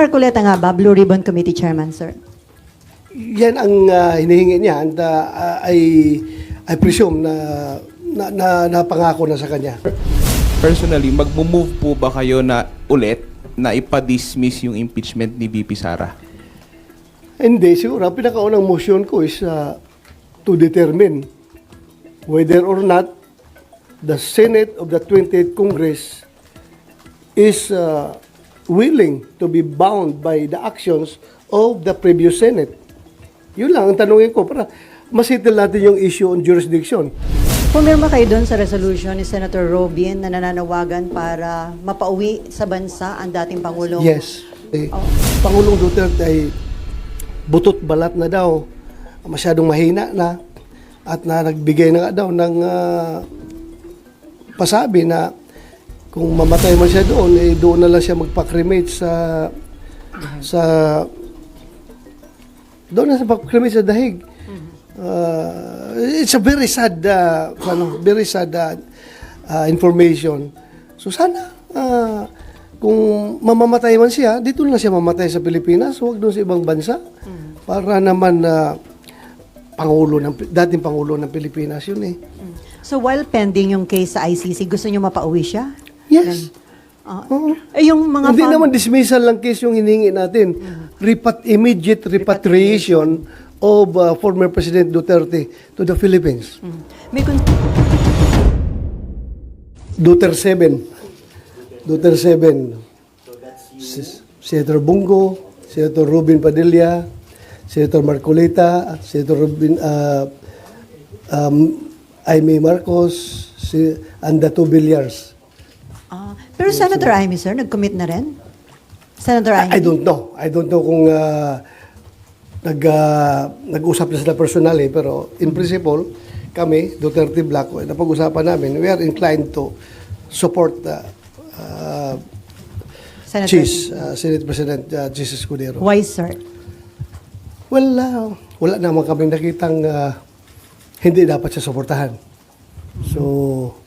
Marcoleta nga ba, Blue Ribbon Committee Chairman, sir? Yan ang ah, hinihingi niya and ah, I, I presume na, na, na napangako na sa kanya. Personally, magmo-move po ba kayo na ulit na ipa-dismiss yung impeachment ni VP Sara? Hindi, siguro. Ang pinakaunang motion ko is uh, to determine whether or not the Senate of the 28th Congress is uh, willing to be bound by the actions of the previous Senate. Yun lang ang tanongin ko para masettle natin yung issue on jurisdiction. Pumirma kayo doon sa resolution ni Senator Robin na nananawagan para mapauwi sa bansa ang dating Pangulong Yes. Eh, Oh. Pangulong Duterte ay butot balat na daw, masyadong mahina na, at na nagbigay na daw ng ah, pasabi na kung mamatay man siya doon, eh, doon na lang siya magpa-cremate sa sa doon na sa cremate sa dahig. Ah, it's a very sad ah, ano, very sad ah, ah, information. So sana ah, kung mamamatay man siya, dito na siya mamatay sa Pilipinas, huwag doon sa ibang bansa. Para naman na pangulo ng dating pangulo ng Pilipinas yun eh. So while pending yung case sa ICC, gusto niyo mapauwi siya? Yes. Oo. eh, yung mga Hindi fam- naman dismissal lang case yung hiningi natin. Repat immediate repatriation of uh, former President Duterte to the Philippines. Mm. May con- Duterte 7. Duterte 7. Si- Senator Bungo, Senator Ruben Padilla, Senator Marcolita, Senator Ruben, uh, um, Aimee Marcos, si, and the two Villar. Ah, pero Senator Amy, sir, nag-commit na rin? Senator Amy? I, I don't know. I don't know kung uh, nag, uh, nag-usap na sila personally, pero in principle, kami, Duterte Black, napag-usapan namin, we are inclined to support uh, uh, Senator Cheese, uh, Senate President uh, Cheese Escudero. Why, sir? Well, uh, wala naman kaming nakitang uh, hindi dapat siya suportahan. So,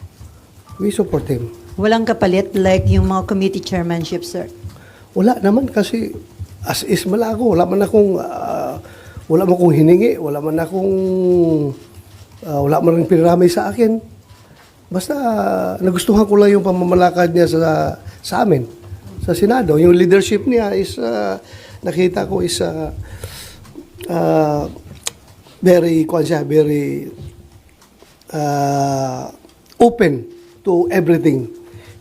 we support him. Walang kapalit like yung mga committee chairmanship, sir? Wala naman kasi as is mala ako. Wala man akong ah, wala man akong hiningi, wala man akong ah, wala man rin pinaramay sa akin. Basta ah, nagustuhan ko lang yung pamamalakad niya sa sa amin sa Senado. Yung leadership niya is ah, nakita ko is ah, ah, very kuan siya, very uh, open to everything.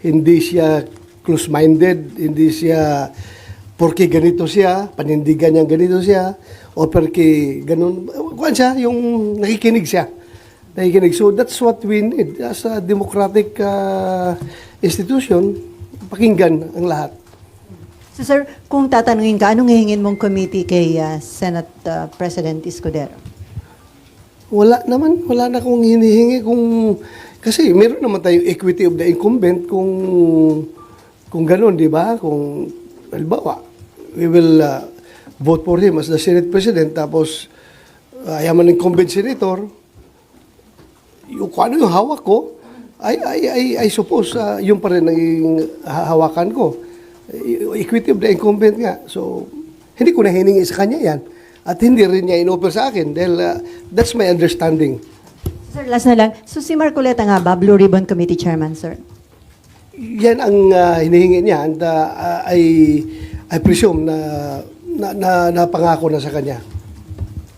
Hindi siya close-minded, hindi siya porque ganito siya, panindigan niya ganito siya, o porque ganun, kuan siya, yung nakikinig siya. Nakikinig. So that's what we need as a democratic uh, institution, pakinggan ang lahat. So, sir, kung tatanungin ka, anong hihingin mong committee kay ah, Senate ah, President Escudero? Wala naman, wala na akong hinihingi kung kasi meron naman tayong equity of the incumbent kung kung gano'n, di ba? Kung halimbawa, we will uh, vote for him as the Senate President tapos uh, ayaman ng incumbent senator. Yung kung ano yung hawak ko I, I, I, I suppose uh, yung pa rin ang hawakan ko. Equity of the incumbent nga. So hindi ko na hiningi sa kanya yan at hindi rin niya inoffer sa akin dahil uh, that's my understanding Sir, last na lang. So, si Marcoleta nga ba, Blue Ribbon Committee Chairman, sir? yan ang uh, hinihingi niya and uh, I, I presume na, na, na napangako na sa kanya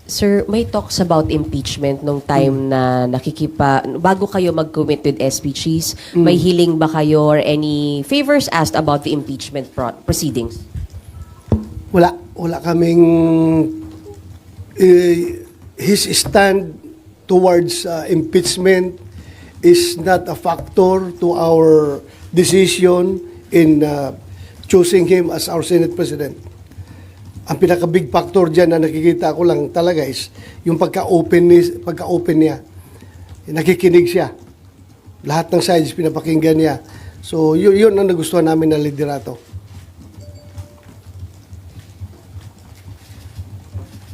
Sir, may talks about impeachment nung time na nakikipa, bago kayo mag-commit with SPGs, may hiling ba kayo or any favors asked about the impeachment pro- proceedings? Wala. Wala kaming eh, his stand towards uh, impeachment is not a factor to our decision in uh, choosing him as our Senate President. Ang pinaka-big factor dyan na nakikita ko lang talaga is yung pagka-open, ni- pagka-open niya. Nakikinig siya. Lahat ng sides pinapakinggan niya. So, yun, yun ang nagustuhan namin na liderato.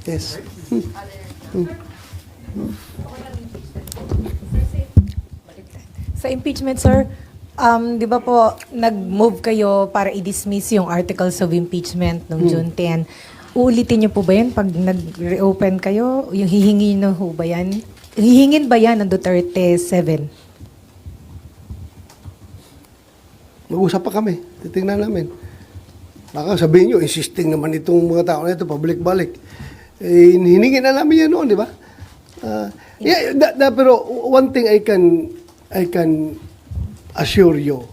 Yes. Sa impeachment, sir, Um, di ba po, nag-move kayo para i-dismiss yung articles of impeachment noong June 10. Uulitin niyo po ba yan pag nag-reopen kayo? Yung hihingi na ho ba yan? Hihingin ba yan ng Duterte 7? Mag-usap pa kami. Titingnan namin. Baka sabihin nyo, insisting naman itong mga tao na ito, pabalik-balik. Eh, hiningi na namin yan noon, di ba? Ah, yeah, da- da- pero one thing I can I can assure you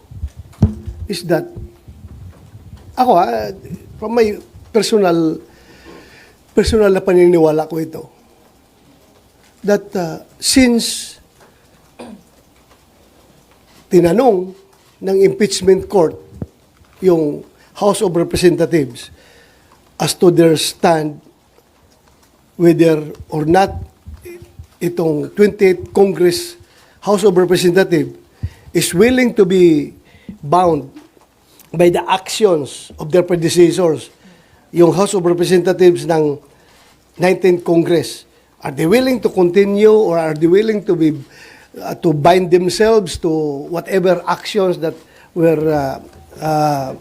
is that ako ha, from my personal personal na paniniwala ko ito that uh, since tinanong ng impeachment court yung House of Representatives as to their stand whether or not itong 28th Congress House of Representatives is willing to be bound by the actions of their predecessors, yung House of Representatives ng 19th Congress, are they willing to continue or are they willing to be uh, to bind themselves to whatever actions that were uh, uh,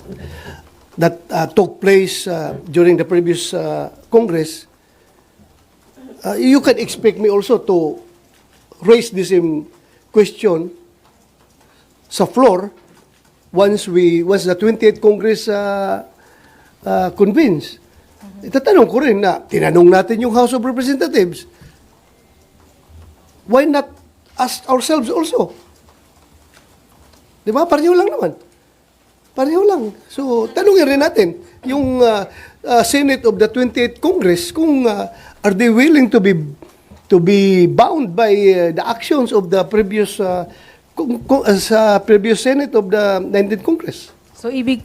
that uh, took place uh, during the previous uh, Congress? Uh, you can expect me also to raise this same question sa floor once we once the 28th Congress uh, uh, convenes. Itatanong ko rin na tinanong natin yung House of Representatives. Why not ask ourselves also? Di ba? Pareho lang naman. Pareho lang. So, tanungin rin natin yung uh, uh, Senate of the 28th Congress kung uh, are they willing to be to be bound by uh, the actions of the previous uh, sa previous Senate of the 19th Congress. So, ibig...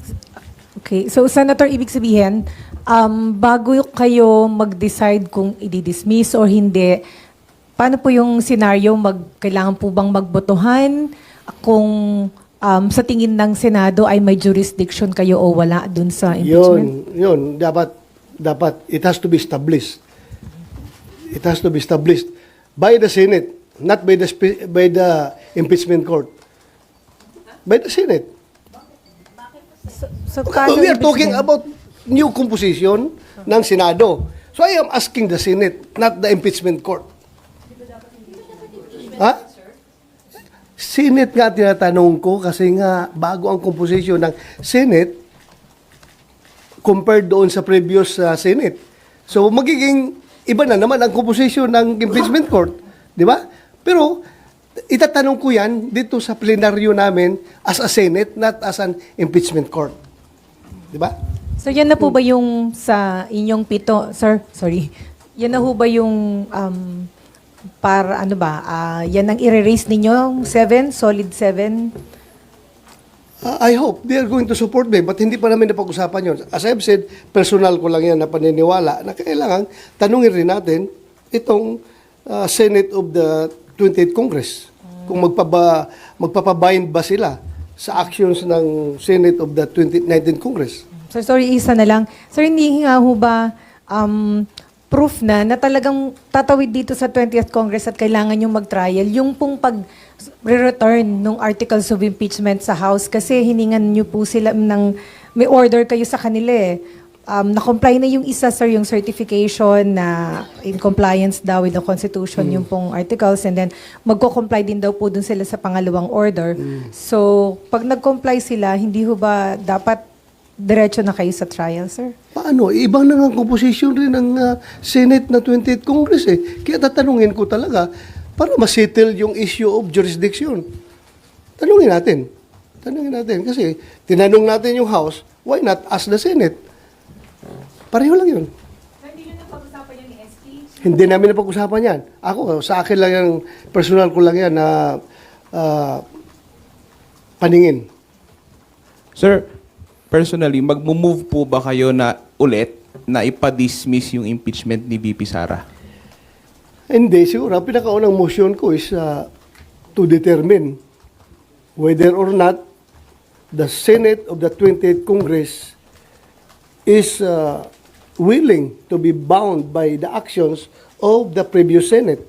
Okay. So, Senator, ibig sabihin, um, bago kayo mag-decide kung i-dismiss or hindi, paano po yung scenario? Mag, kailangan po bang magbotohan kung um, sa tingin ng Senado ay may jurisdiction kayo o wala dun sa impeachment? Yun, yun. Dapat, dapat, it has to be established. It has to be established by the Senate, not by the, by the impeachment court. By the Senate. So, we are talking about new composition ng Senado. So I am asking the Senate, not the impeachment court. Ha? Senate nga tinatanong ko kasi nga bago ang composition ng Senate compared doon sa previous uh, Senate. So magiging iba na naman ang composition ng impeachment court, di ba? Pero itatanong ko yan dito sa plenaryo namin as a Senate, not as an impeachment court. Di ba? So yan na po ba yung sa inyong pito, sir? Sorry. Yan na po ba yung um, para ano ba? ah, yan ang i-raise ninyo? Seven? Solid seven? Uh, I hope they are going to support me, but hindi pa namin napag-usapan yun. As I've said, personal ko lang yan na paniniwala na kailangan tanungin rin natin itong uh, Senate of the 28th Congress. Kung magpaba, magpapabind ba sila sa actions ng Senate of the 20, 19th Congress. Sir, sorry, isa na lang. Sir, hindi nga ho ba um, proof na na talagang tatawid dito sa 20th Congress at kailangan yung mag-trial, yung pong pag return ng articles of impeachment sa House kasi hiningan niyo po sila ng may order kayo sa kanila eh. Um, na-comply na yung isa, sir, yung certification na in compliance daw with the Constitution yung pong articles and then magko-comply din daw po dun sila sa pangalawang order. So, pag nag-comply sila, hindi ho ba dapat diretso na kayo sa trial, sir? Paano? Ibang na nga ang composition rin ng uh, Senate na 28th Congress eh. Kaya tatanungin ko talaga para masettle yung issue of jurisdiction. Tanungin natin. Tanungin natin. Kasi tinanong natin yung House, why not ask the Senate? Pareho lang yun. Hindi nyo napag-usapan yan ni SK? Hindi namin napag-usapan yan. Ako, sa akin lang yan, personal ko lang yan na ah, paningin. Sir, personally, mag-move po ba kayo na ulit na ipa-dismiss yung impeachment ni VP Sara? Hindi, siguro. Ang pinakaunang motion ko is uh, to determine whether or not the Senate of the 28th Congress is uh, willing to be bound by the actions of the previous Senate.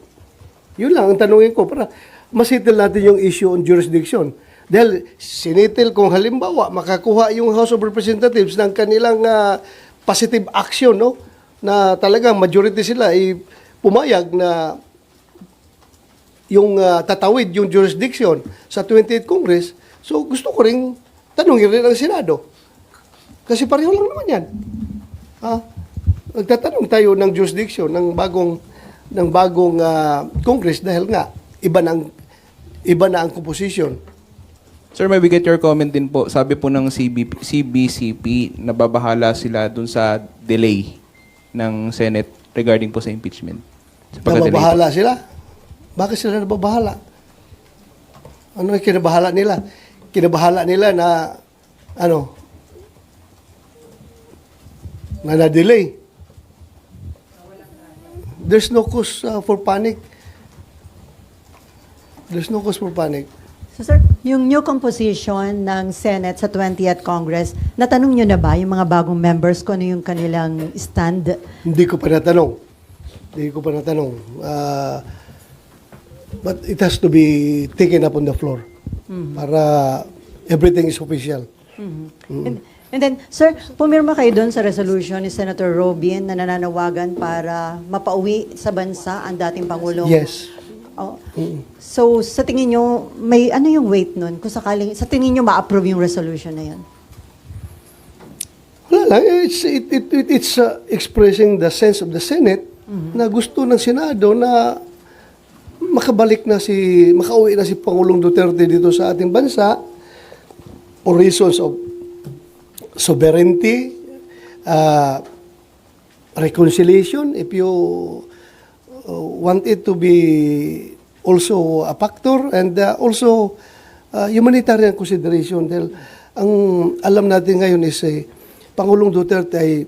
Yun lang ang tanongin ko para masettle natin yung issue on jurisdiction. Dahil sinitil kung halimbawa makakuha yung House of Representatives ng kanilang ah, positive action, no? Na talagang majority sila ay pumayag na yung ah, tatawid yung jurisdiction sa 28th Congress. So gusto ko ring tanungin rin ang Senado. Kasi pareho lang naman yan. Ah, nagtatanong tayo ng jurisdiction ng bagong ng bagong ah, Congress dahil nga iba ng iba na ang composition. Sir, may we get your comment din po. Sabi po ng CB, CBCP, nababahala sila dun sa delay ng Senate regarding po sa impeachment. Sa pagka-delay po. Nababahala sila. Bakit sila nababahala? Ano yung kinabahala nila? Kinabahala nila na ano na na-delay. There's no cause uh, for panic. There's no cause for panic. So sir, yung new composition ng Senate sa 20th Congress, natanong nyo na ba yung mga bagong members kung ano yung kanilang stand? Hindi ko pa natanong. Hindi ko pa natanong. Ah, but it has to be taken up on the floor. Para everything is official. And, and then, sir, pumirma kayo doon sa resolution ni Senator Robin na nananawagan para mapauwi sa bansa ang dating Pangulong. Yes. Oh. So, sa tingin nyo, may ano yung weight nun? Kung sakaling, sa tingin nyo ma-approve yung resolution na yun? Wala lang. It's, it, it, it- it's uh, expressing the sense of the Senate na gusto ng Senado na makabalik na si, makauwi na si Pangulong Duterte dito sa ating bansa for reasons of sovereignty, uh, reconciliation, if you want it to be also a factor, and uh, also uh, humanitarian consideration. Dahil ang alam natin ngayon is eh, Pangulong Duterte ay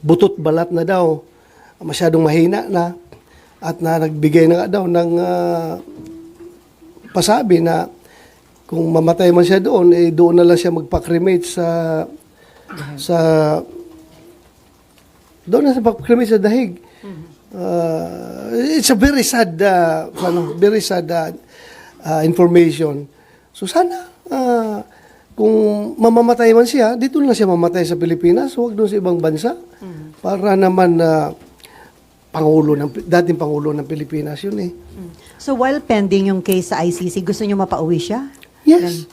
butot balat na daw, masyadong mahina na, at na nagbigay na daw ng ah, pasabi na kung mamatay man siya doon, eh doon na lang siya magpa-cremate sa sa doon na sa pag-cremate sa dahig. Uh, it's a very sad uh, ano, very sad uh, uh, information. So sana uh, kung mamamatay man siya, dito na siya mamatay sa Pilipinas, huwag doon sa ibang bansa. Para naman na pangulo ng dating pangulo ng Pilipinas yun eh. So, while pending yung case sa ICC, gusto nyo mapauwi siya? Yes.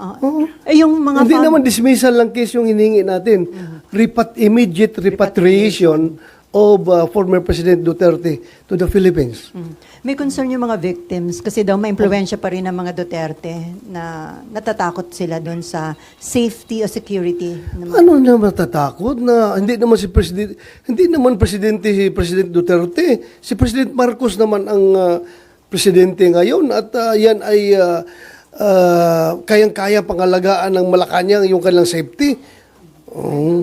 Ah, Oo. eh, yung mga Hindi naman dismissal lang case yung hiningi natin. Repat immediate repatriation of uh, former President Duterte to the Philippines. Mm. May concern yung mga victims kasi daw may impluensya pa rin ng mga Duterte na natatakot sila doon sa safety o security. ng mga- Ano na matatakot na hindi naman si President hindi naman presidente si President Duterte. Si President Marcos naman ang uh, presidente ngayon at uh, yan ay uh, uh, kayang-kaya pangalagaan ng Malacanang yung kanilang safety. Um,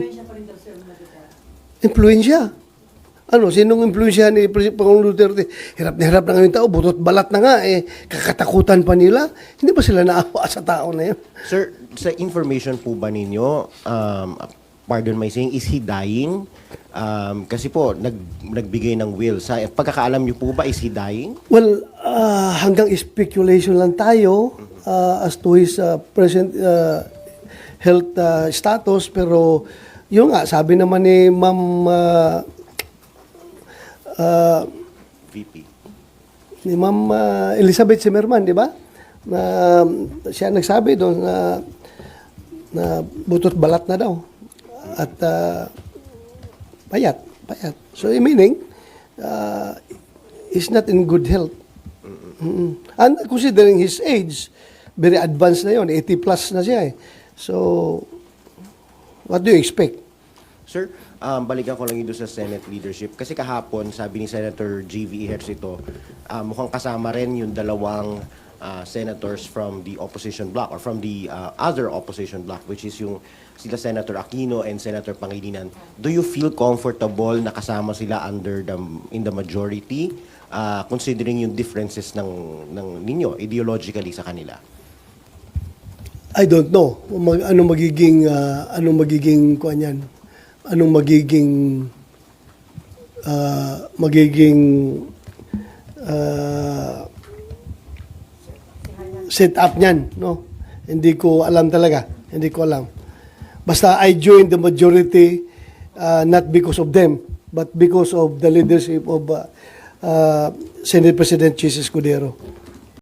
Impluensya. Ano, sinong impluensya ni Pangulong Duterte? Hirap na hirap na ngayon tao, butot balat na nga eh. Kakatakutan pa nila. Hindi ba sila naawa sa tao na yun? Sir, sa information po ba ninyo, um, pardon my saying, is he dying? Um, kasi po, nag, nagbigay ng will. Sa pagkakaalam niyo po ba, is he dying? Well, ah, hanggang speculation lang tayo ah, as to his ah, present ah, health ah, status. Pero yun nga, sabi naman ni Ma'am ah, ah, VP. ni Ma'am ah, Elizabeth Zimmerman, di ba? Na um, siya nagsabi doon na na butot balat na daw. At ah, payat, payat. So meaning uh, he's not in good health. Mm-mm. And considering his age, very advanced na yon, 80 plus na siya eh. So what do you expect? Sir, um, balikan ko lang yun sa Senate leadership. Kasi kahapon, sabi ni Senator G.V. Ejercito, uh, mukhang kasama rin yung dalawang uh, senators from the opposition bloc or from the uh, other opposition bloc, which is yung sila Senator Aquino and Senator Pangilinan. Do you feel comfortable na kasama sila under the, in the majority, uh, considering yung differences ng, ng ninyo ideologically sa kanila? I don't know mag, anong magiging ah, anong magiging kuan. Anong magiging ah, magiging ah, set up niyan, no? Hindi ko alam talaga. Hindi ko alam. Basta I joined the majority uh, not because of them, but because of the leadership of uh, uh, Senate President Chis Escudero.